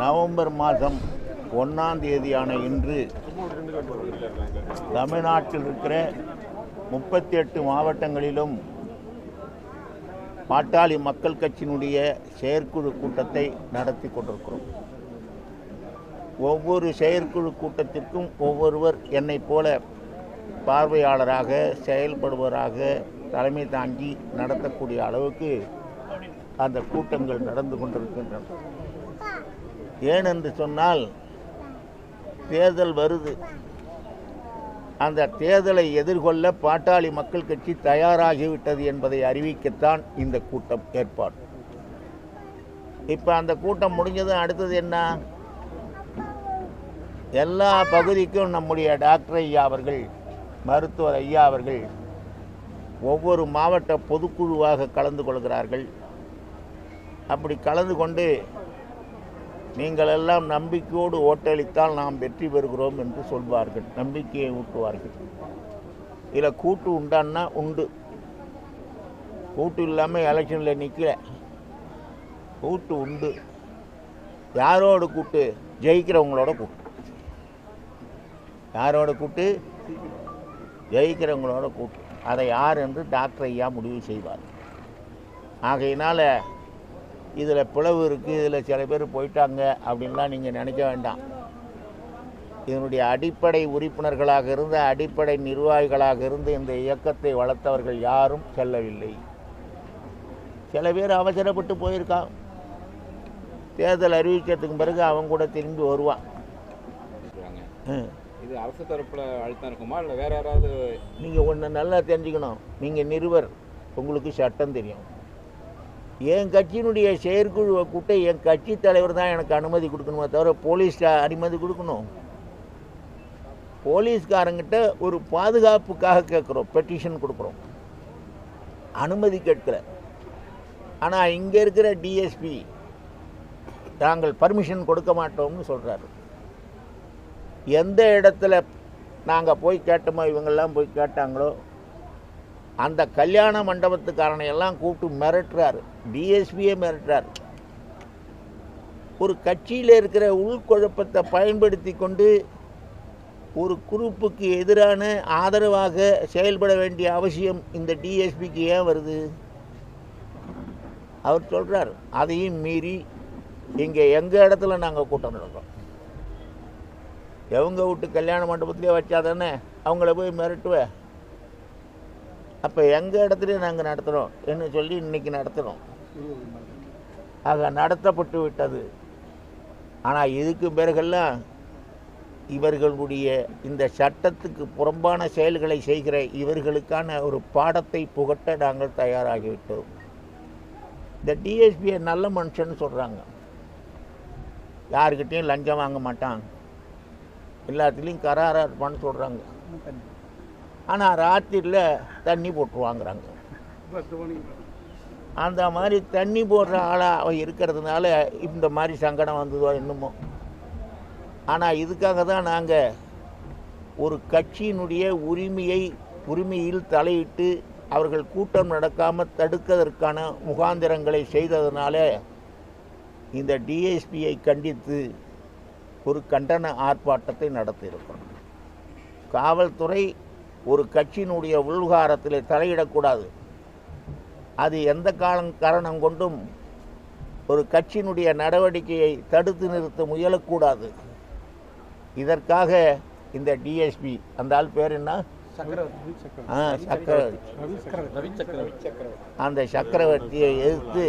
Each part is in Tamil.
நவம்பர் மாதம் ஒன்றாம் தேதியான இன்று தமிழ்நாட்டில் இருக்கிற முப்பத்தி எட்டு மாவட்டங்களிலும் பாட்டாளி மக்கள் கட்சியினுடைய செயற்குழு கூட்டத்தை நடத்தி கொண்டிருக்கிறோம். ஒவ்வொரு செயற்குழு கூட்டத்திற்கும் ஒவ்வொருவர் என்னைப் போல பார்வையாளராக செயல்படுவராக தலைமை தாங்கி நடத்தக்கூடிய அளவுக்கு அந்த கூட்டங்கள் நடந்து கொண்டிருக்கின்றன. ஏனென்று சொன்னால் தேர்தல் வருது. அந்த தேர்தலை எதிர்கொள்ள பாட்டாளி மக்கள் கட்சி தயாராகிவிட்டது என்பதை அறிவிக்கத்தான் இந்த கூட்டம் ஏற்பாடு. இப்போ அந்த கூட்டம் முடிஞ்சதும் அடுத்தது என்ன? எல்லா பகுதிக்கும் நம்முடைய டாக்டர் ஐயா அவர்கள் மருத்துவர் ஐயா அவர்கள் ஒவ்வொரு மாவட்ட பொதுக்குழுவாக கலந்து கொள்கிறார்கள். அப்படி கலந்து கொண்டு நீங்கள் எல்லாம் நம்பிக்கையோடு ஓட்டளித்தால் நாம் வெற்றி பெறுகிறோம் என்று சொல்வார்கள். நம்பிக்கையை ஊட்டுவார்கள். இதில் கூட்டு உண்டான்னா உண்டு. கூட்டு இல்லாமல் எலெக்ஷனில் நிற்கல கூட்டு உண்டு. யாரோட கூட்டு? ஜெயிக்கிறவங்களோட கூட்டு. யாரோட கூட்டு? ஜெயிக்கிறவங்களோட கூட்டு. அதை யார் என்று டாக்டர் ஐயா முடிவு செய்வார். ஆகையினால் இதில் பிளவு இருக்குது இதில் சில பேர் போயிட்டாங்க அப்படின்லாம் நீங்கள் நினைக்க வேண்டாம். இதனுடைய அடிப்படை உறுப்பினர்களாக இருந்த அடிப்படை நிர்வாகிகளாக இருந்து இந்த இயக்கத்தை வளர்த்தவர்கள் யாரும் செல்லவில்லை. சில பேர் அவசரப்பட்டு போயிருக்கான் தேர்தல் அறிவிக்கிறதுக்கு பிறகு அவன் கூட திரும்பி வருவான். இது அரசு தரப்புல அழுத்தம் இருக்குமா? இல்லை வேற யாராவது நீங்கள் ஒன்று நல்லா தெரிஞ்சுக்கணும். நீங்கள் நிருபர். உங்களுக்கு சட்டம் தெரியும். என் கட்சியினுடைய செயற்குழுவை கூட்ட என் கட்சி தலைவர் தான் எனக்கு அனுமதி கொடுக்கணுமே தவிர போலீஸ் அனுமதி கொடுக்கணும். போலீஸ்காரங்கிட்ட ஒரு பாதுகாப்புக்காக கேட்குறோம் பெட்டிஷன் கொடுக்குறோம். அனுமதி கேட்கல. ஆனால் இங்கே இருக்கிற டிஎஸ்பி நாங்கள் பர்மிஷன் கொடுக்க மாட்டோம்னு சொல்கிறாரு எந்த இடத்துல நாங்கள் போய் கேட்டோமோ இவங்கெல்லாம் போய் கேட்டாங்களோ அந்த கல்யாண மண்டபத்துக்காரனை எல்லாம் கூப்பிட்டு மிரட்டுறாரு. டிஎஸ்பியே மிரட்டுறாரு. ஒரு கட்சியில் இருக்கிற உள்குழப்பத்தை பயன்படுத்தி கொண்டு ஒரு குரூப்புக்கு எதிரான ஆதரவாக செயல்பட வேண்டிய அவசியம் இந்த டிஎஸ்பிக்கு ஏன் வருது? அவர் சொல்கிறார் அதையும் மீறி இங்கே எங்கள் இடத்துல நாங்கள் கூட்டம் நடக்கிறோம் எவங்க வீட்டு கல்யாண மண்டபத்திலே வச்சா தானே அவங்கள போய் மிரட்டுவேன் அப்போ எங்கள் இடத்துலையும் நாங்கள் நடத்துகிறோம் என்று சொல்லி இன்னைக்கு நடத்துகிறோம் ஆக நடத்தப்பட்டு விட்டது. ஆனால் இதுக்கு பிறகெல்லாம் இவர்களுடைய இந்த சட்டத்துக்கு புறம்பான செயல்களை செய்கிற இவர்களுக்கான ஒரு பாடத்தை புகட்ட நாங்கள் தயாராகிவிட்டோம். இந்த டிஎஸ்பியை நல்ல மனுஷன்னு சொல்கிறாங்க யாருக்கிட்டேயும் லஞ்சம் வாங்க மாட்டான். எல்லாத்துலேயும் கராராக இருப்பான்னு சொல்கிறாங்க ஆனால் ராத்திரியில் தண்ணி போட்டுருவாங்கிறாங்க அந்த மாதிரி தண்ணி போடுற ஆளாக அவன் இருக்கிறதுனால இந்த மாதிரி சங்கடம் வந்ததோ என்னமோ. ஆனால் இதுக்காக தான் நாங்கள் ஒரு கட்சியினுடைய உரிமையை உரிமையில் தலையிட்டு அவர்கள் கூட்டம் நடக்காமல் தடுக்கிறதற்கான முகாந்திரங்களை செய்ததுனால இந்த டிஎஸ்பியை கண்டித்து ஒரு கண்டன ஆர்ப்பாட்டத்தை நடத்தியிருக்கிறோம். காவல்துறை ஒரு கட்சியினுடைய உள்காரத்தில் தலையிடக்கூடாது. அது எந்த காலம் காரணம் கொண்டும் ஒரு கட்சியினுடைய நடவடிக்கையை தடுத்து நிறுத்த முயலக்கூடாது. இதற்காக இந்த டிஎஸ்பி அந்த ஆள் பேர் என்ன? ஆ சக்கரவர்த்தி. அந்த சக்கரவர்த்தியை எதிர்த்து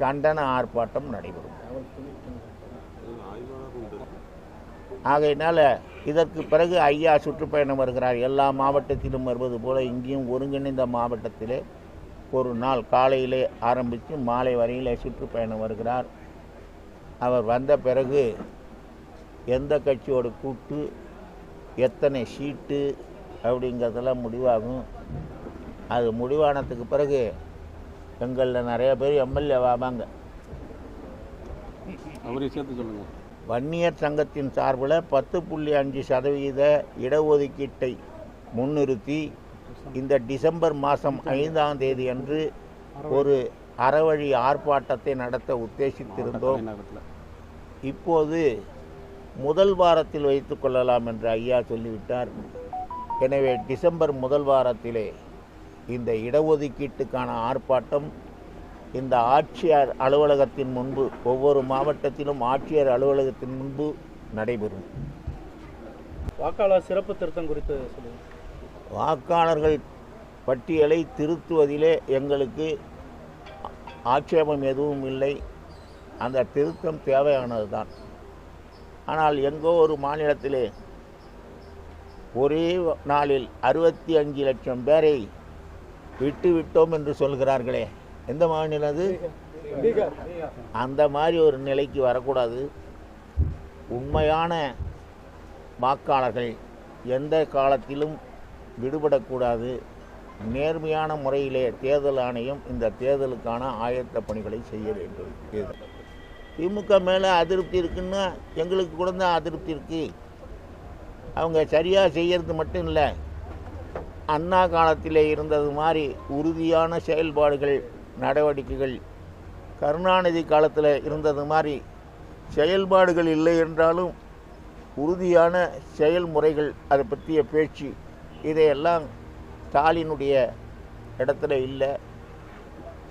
கண்டன ஆர்ப்பாட்டம் நடைபெறும். ஆகையினால இதற்கு பிறகு ஐயா சுற்றுப்பயணம் வருகிறார். எல்லா மாவட்டத்திலும் வருவது போல இங்கேயும் ஒருங்கிணைந்த மாவட்டத்திலே ஒரு நாள் காலையிலே ஆரம்பித்து மாலை வரையிலே சுற்றுப்பயணம் வருகிறார். அவர் வந்த பிறகு எந்த கட்சியோட கூட்டு எத்தனை சீட்டு அப்படிங்கிறதெல்லாம் முடிவாகும். அது முடிவானதுக்கு பிறகு எங்களில் நிறைய பேர் எம்எல்ஏ வாங்க அவரையும் சேர்த்து சொல்லுங்கள் வன்னியர் சங்கத்தின் சார்பில் பத்து புள்ளி அஞ்சு சதவீத இடஒதுக்கீட்டை முன்னிறுத்தி இந்த டிசம்பர் மாதம் ஐந்தாம் தேதி அன்று ஒரு அறவழி ஆர்ப்பாட்டத்தை நடத்த உத்தேசித்திருந்தோம். இப்போது முதல் வாரத்தில் வைத்து கொள்ளலாம் என்று ஐயா சொல்லிவிட்டார். எனவே டிசம்பர் முதல் வாரத்திலே இந்த இடஒதுக்கீட்டுக்கான ஆர்ப்பாட்டம் இந்த ஆட்சியர் அலுவலகத்தின் முன்பு ஒவ்வொரு மாவட்டத்திலும் ஆட்சியர் அலுவலகத்தின் முன்பு நடைபெறும். வாக்காளர் சிறப்பு திருத்தம் குறித்து சொல்லுங்கள் வாக்காளர்கள் பட்டியலை திருத்துவதிலே எங்களுக்கு ஆட்சேபம் எதுவும் இல்லை. அந்த திருத்தம் தேவையானது தான் ஆனால் எங்கோ ஒரு மாநிலத்திலே ஒரே நாளில் அறுபத்தி அஞ்சு லட்சம் பேரை விட்டு விட்டோம் என்று சொல்கிறார்களே. எந்த மாநிலம் அது? அந்த மாதிரி ஒரு நிலைக்கு வரக்கூடாது. உண்மையான வாக்காளர்கள் எந்த காலத்திலும் விடுபடக்கூடாது. நேர்மையான முறையிலே தேர்தல் ஆணையம் இந்த தேர்தலுக்கான ஆயத்த பணிகளை செய்ய வேண்டும். திமுக மேலே அதிருப்தி இருக்குன்னா எங்களுக்கு கூட தான் அதிருப்தி இருக்குது அவங்க சரியாக செய்யறது மட்டும் இல்லை அண்ணா காலத்திலே இருந்தது மாதிரி உறுதியான செயல்பாடுகள் நடவடிக்கைகள் கருணாநிதி காலத்தில் இருந்தது மாதிரி செயல்பாடுகள் இல்லை என்றாலும் உறுதியான செயல்முறைகள் அதை பற்றிய பேச்சு இதையெல்லாம் ஸ்டாலினுடைய இடத்துல இல்லை.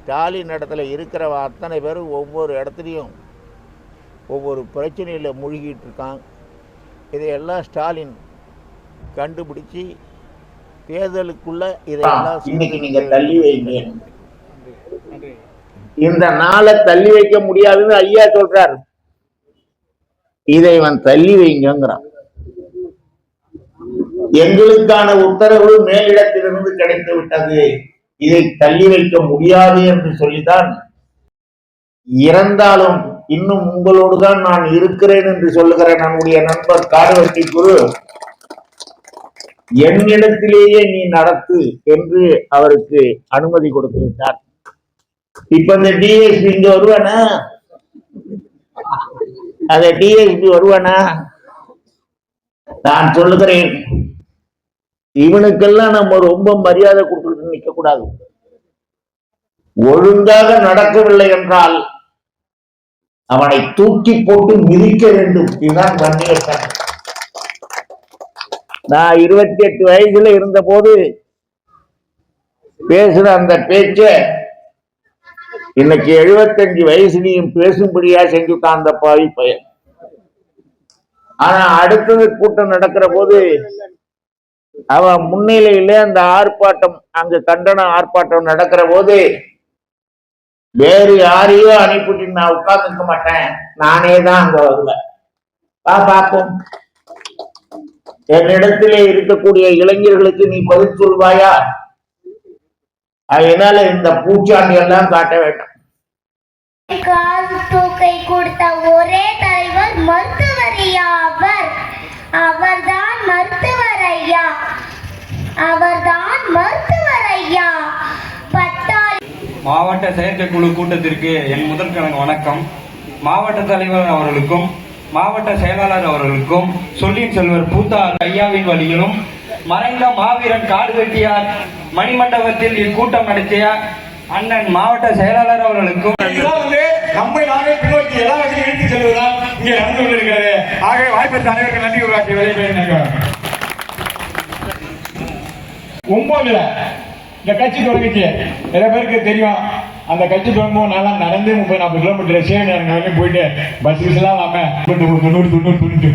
ஸ்டாலின் இடத்துல இருக்கிற அத்தனை பேரும் ஒவ்வொரு இடத்துலையும் ஒவ்வொரு பிரச்சனையில் மூழ்கிட்டு இருக்கான் இதையெல்லாம் ஸ்டாலின் கண்டுபிடிச்சி தேர்தலுக்குள்ள இதையெல்லாம் இன்னைக்கு நீங்கள் தள்ளி வைங்க. இந்த நாளை தள்ளி வைக்க முடியாதுன்னு ஐயா சொல்றாரு. இதை இவன் தள்ளி வைங்கிறான் எங்களுக்கான உத்தரவு மேலிடத்திலிருந்து கிடைத்து விட்டது. இதை தள்ளி வைக்க முடியாது என்று சொல்லிதான் இறந்தாலும் இன்னும் உங்களோடு தான் நான் இருக்கிறேன் என்று சொல்லுகிற நம்முடைய நண்பர் காடுவெட்டி குரு என்னிடத்திலேயே நீ நடத்து என்று அவருக்கு அனுமதி கொடுத்து விட்டார். இப்ப இந்த டிஎஸ்பி இங்க வருவானா? அந்த டிஎஸ்பி வருவானா? நான் சொல்லுகிறேன். இவனுக்கெல்லாம் நம்ம ரொம்ப மரியாதை கொடுத்துட்டு நிக்க கூடாது. ஒழுங்காக நடக்கவில்லை என்றால் அவனை தூக்கி போட்டு மிதிக்க வேண்டும். இதுதான் வன்னியர் நான் இருபத்தி எட்டு வயசுல இருந்த போது பேசுற அந்த பேச்ச இன்னைக்கு எழுபத்தஞ்சு வயசுலயும் பேசும்படியா செஞ்சுட்டான் அந்த பாவி பையன். ஆனா அடுத்தது கூட்டம் நடக்கிற போது அவன் முன்னிலையில அந்த ஆர்ப்பாட்டம் அங்க கண்டன ஆர்ப்பாட்டம் நடக்கிற போது வேறு யாரையோ அனுப்பிட்டு நான் உட்கார்ந்துக்க மாட்டேன். நானே தான் அங்க வருவேன். வா பார்ப்போம். என்னிடத்திலே இருக்கக்கூடிய இளைஞர்களுக்கு நீ பதில் சொல்வாயா? அதனால இந்த பூச்சாண்டி எல்லாம் காட்ட வேண்டாம். காது தூக்கை கொடுத்த ஒரே தலைவர் மருத்துவர் ஐயா அவர்? அவர்தான் மருத்துவர் ஐயா அவர்தான் மருத்துவர் ஐயா பட்டாளி மாவட்ட செயற்குழு கூட்டத்திற்கு என் முதற்கணக்கு வணக்கம். மாவட்ட தலைவர் அவர்களுக்கும் மாவட்ட செயலாளர் அவர்களுக்கும் சொல்லின் செல்வர் பூத்தார் ஐயாவின் வழியிலும் மறைந்த மாவீரன் காடு வெட்டியார் மணிமண்டபத்தில் இக்கூட்டம் நடத்திய அண்ணன் மாவட்ட செயலாளர் அவர்களுக்கும் இதெல்லாம் வந்து நம்மை நாமே பின்னோக்கி எல்லா வகையும் இழுத்து செல்வதுதான் இங்கே நடந்து கொண்டிருக்கிறது. ஆகவே வாய்ப்பு அனைவருக்கும் நன்றி உருவாக்கி விளையாட்டு ஒன்பதுல இந்த கட்சி தொடங்கிச்சு. நிறைய பேருக்கு தெரியும். அந்த கட்சி தொடங்கும் நல்லா நடந்து முப்பது நாற்பது கிலோமீட்டர் சேவை நேரம் வரைக்கும் போயிட்டு பஸ் கிஸ் எல்லாம் தொண்ணூறு தொண்ணூறு தொண்ணூறு தொண்ணூறு.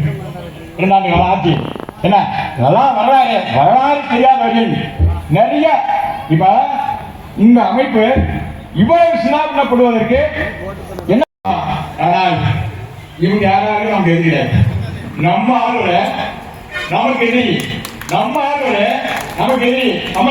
இரண்டாண்டு காலம் ஆட்சி என்ன? இதெல்லாம் வரலாறு வரலாறு தெரியாதவர்கள் நிறைய இப்ப இந்த அமைப்பு இவ்வளவு சினாபனப்படுவதற்கு என்ன? ஆனால் இவங்க யாராலும் நமக்கு எதிரில நம்ம ஆளுல நமக்கு எதிரி. நம்ம ஆளுல நமக்கு எதிரி. நம்ம